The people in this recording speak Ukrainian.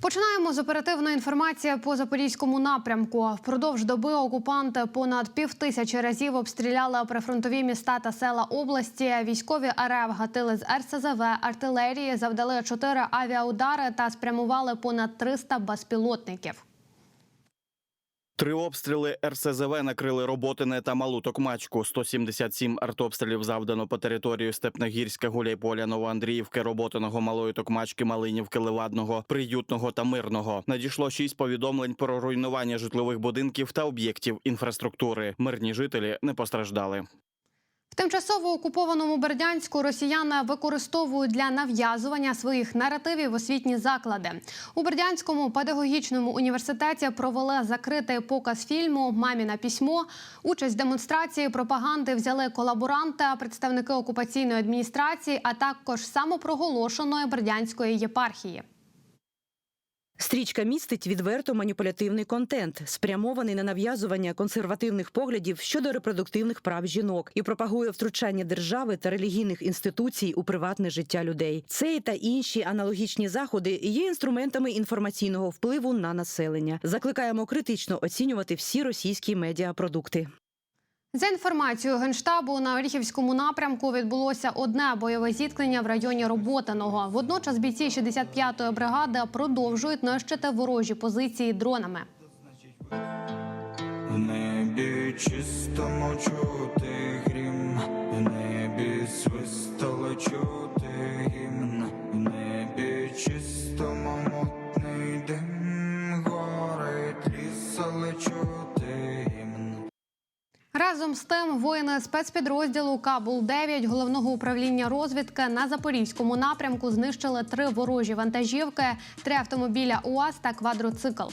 Починаємо з оперативної інформації по запорізькому напрямку. Впродовж доби окупанти понад півтисячі разів обстріляли прифронтові міста та села області. Військові РФ гатили з РСЗВ, артилерії, завдали чотири авіаудари та спрямували понад 300 безпілотників. Три обстріли РСЗВ накрили Роботине та Малу Токмачку. 177 артобстрілів завдано по території Степногірська, Гуляйполя, Новоандріївки, Роботиного, Малої Токмачки, Малинівки, Левадного, Приютного та Мирного. Надійшло шість повідомлень про руйнування житлових будинків та об'єктів інфраструктури. Мирні жителі не постраждали. Тимчасово окупованому Бердянську росіяни використовують для нав'язування своїх наративів освітні заклади. У Бердянському педагогічному університеті провели закритий показ фільму Маміне письмо. Участь демонстрації пропаганди взяли колаборанти, представники окупаційної адміністрації, а також самопроголошеної Бердянської єпархії. Стрічка містить відверто маніпулятивний контент, спрямований на нав'язування консервативних поглядів щодо репродуктивних прав жінок і пропагує втручання держави та релігійних інституцій у приватне життя людей. Цей та інші аналогічні заходи є інструментами інформаційного впливу на населення. Закликаємо критично оцінювати всі російські медіапродукти. За інформацією генштабу на Оріхівському напрямку відбулося одне бойове зіткнення в районі Роботиного. Водночас бійці 65-ї бригади продовжують нищити ворожі позиції дронами. В небі чистому чути грім, в небі свистало чути гімн, в небі чистому мутний дим, горить ліс, але чути гімн. Разом з тим, воїни спецпідрозділу Кабул 9 головного управління розвідки на запорізькому напрямку знищили три ворожі вантажівки, три автомобіля УАЗ та квадроцикл.